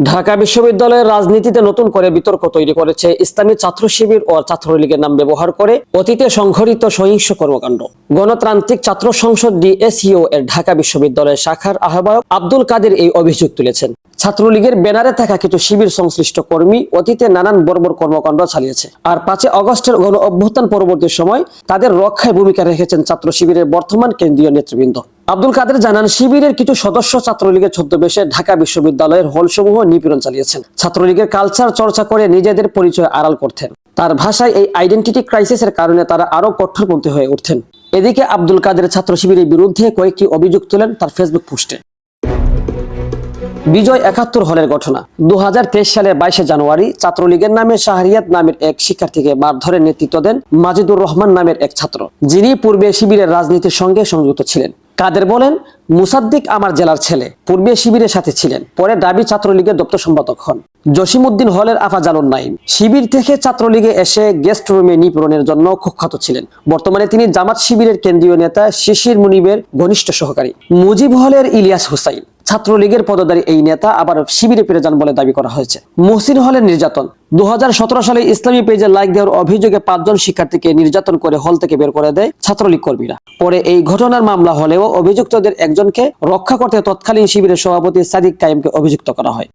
ঢাকা বিশ্ববিদ্যালয়ের রাজনীতিতে নতুন করে বিতর্ক তৈরি করেছে ইসলামী ছাত্র শিবির ও ছাত্রলীগের নাম ব্যবহার করে অতীতে সংঘটিত সহিংস কর্মকাণ্ড। গণতান্ত্রিক ছাত্র সংসদ ডিএসইও এর ঢাকা বিশ্ববিদ্যালয়ের শাখার আহ্বায়ক আব্দুল কাদের এই অভিযোগ তুলেছেন। ছাত্রলীগের ব্যানারে থাকা কিছু শিবির সংশ্লিষ্ট কর্মী অতীতে নানান বর্বর কর্মকাণ্ড চালিয়েছে আর পাঁচই অগস্টের গণ অভ্যুত্থান পরবর্তী সময় তাদের রক্ষায় ভূমিকা রেখেছেন ছাত্র শিবিরের বর্তমান কেন্দ্রীয় নেতৃবৃন্দ। আব্দুল কাদের জানান, শিবিরের কিছু সদস্য ছাত্রলীগের ছদ্মবেশে ঢাকা বিশ্ববিদ্যালয়ের হলসমূহ নিপীড়ন চালিয়েছেন। ছাত্রলীগের কালচার চর্চা করে নিজেদের পরিচয় আড়াল করতেন। তার ভাষায় এই আইডেন্টিটি ক্রাইসিসের কারণে তারা আরও কঠোরপন্থী হয়ে উঠতেন। এদিকে আব্দুল কাদের ছাত্র শিবিরের বিরুদ্ধে কয়েকটি অভিযোগ তোলেন তার ফেসবুক পোস্টে। বিজয় একাত্তর হলের ঘটনা। দু সালে বাইশে জানুয়ারি ছাত্রলীগের নামে শাহরিয়াত নামের এক শিক্ষার্থীকে মারধরের নেতৃত্ব দেন মাজিদুর রহমান নামের এক ছাত্র। যিনি পূর্বে শিবিরের রাজনীতির সঙ্গে সংযুক্ত ছিলেন। কাদের বলেন? মুসাদ্দিক আমার জেলার ছেলে। পূর্বে শিবিরের সাথে ছিলেন। পরে দাবি ছাত্রলীগের দপ্তর সম্পাদক হন। জসিমুদ্দিন হলের আফাজালুন নাইম শিবির থেকে ছাত্রলীগে এসে গেস্ট রুমে নিপূরণের জন্য কুখ্যাত ছিলেন। বর্তমানে তিনি জামাত শিবিরের কেন্দ্রীয় নেতা শিশির মুনিবের ঘনিষ্ঠ সহকারী। মুজিব হলের ইলিয়াস হুসাইন। ছাত্রলীগের পদধারী এই নেতা আবার শিবিরে ফিরে যান বলে দাবি করা হয়েছে। মহসিন হলের নির্যাতন। দু হাজার সতেরো সালে ইসলামী পেজে লাইক দেওয়ার অভিযোগে পাঁচজন শিক্ষার্থীকে নির্যাতন করে হল থেকে বের করে দেয় ছাত্রলীগ কর্মীরা। পরে এই ঘটনার মামলা হলেও অভিযুক্তদের একজনকে রক্ষা করতে তৎকালীন শিবিরের সভাপতি সাদিক কায়েমকে অভিযুক্ত করা হয়।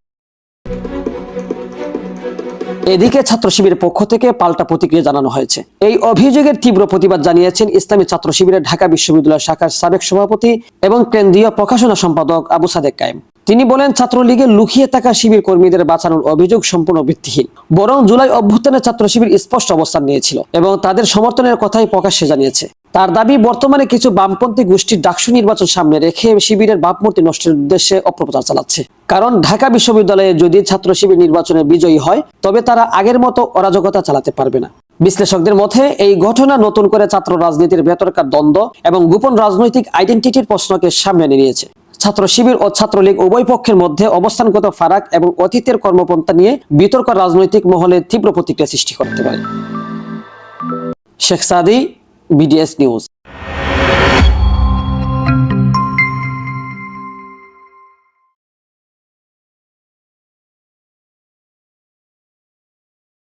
এদিকে ছাত্র শিবিরের পক্ষ থেকে পাল্টা প্রতিক্রিয়া জানানো হয়েছে। এই অভিযোগের তীব্র প্রতিবাদ জানিয়েছেন ইসলামী ছাত্র শিবিরের ঢাকা বিশ্ববিদ্যালয় শাখার সাবেক সভাপতি এবং কেন্দ্রীয় প্রকাশনা সম্পাদক আবু সাদেক কায়েম। তিনি বলেন, ছাত্রলীগের লুকিয়ে থাকা শিবির কর্মীদের বাঁচানোর অভিযোগ সম্পূর্ণ ভিত্তিহীন, বরং জুলাই অভ্যুত্থানে ছাত্র শিবির স্পষ্ট অবস্থান নিয়েছিল এবং তাদের সমর্থনের কথাই প্রকাশ্যে জানিয়েছে। তার দাবি, বর্তমানে কিছু বামপন্থী গোষ্ঠীর ডাকসু নির্বাচন সামনে রেখে শিবিরের ভাবমূর্তি নষ্টের উদ্দেশ্যে অপপ্রচার চালাচ্ছে। কারণ ঢাকা বিশ্ববিদ্যালয়ে যদি ছাত্র শিবির নির্বাচনে বিজয়ী হয়, তবে তারা আগের মতো অরাজকতা চালাতে পারবে না। বিশ্লেষকদের মতে, এই ঘটনা নতুন করে ছাত্র রাজনীতির ভেতরকার দ্বন্দ্ব এবং গোপন রাজনৈতিক আইডেন্টিটির প্রশ্নকে সামনে নিয়েছে। ছাত্র শিবির ও ছাত্রলীগ উভয় পক্ষের মধ্যে অবস্থানগত ফারাক এবং অতীতের কর্মপন্থা নিয়ে বিতর্ক রাজনৈতিক মহলে তীব্র প্রতিক্রিয়া সৃষ্টি করতে পারে। শেখ সাদি বিডিএস নিউজ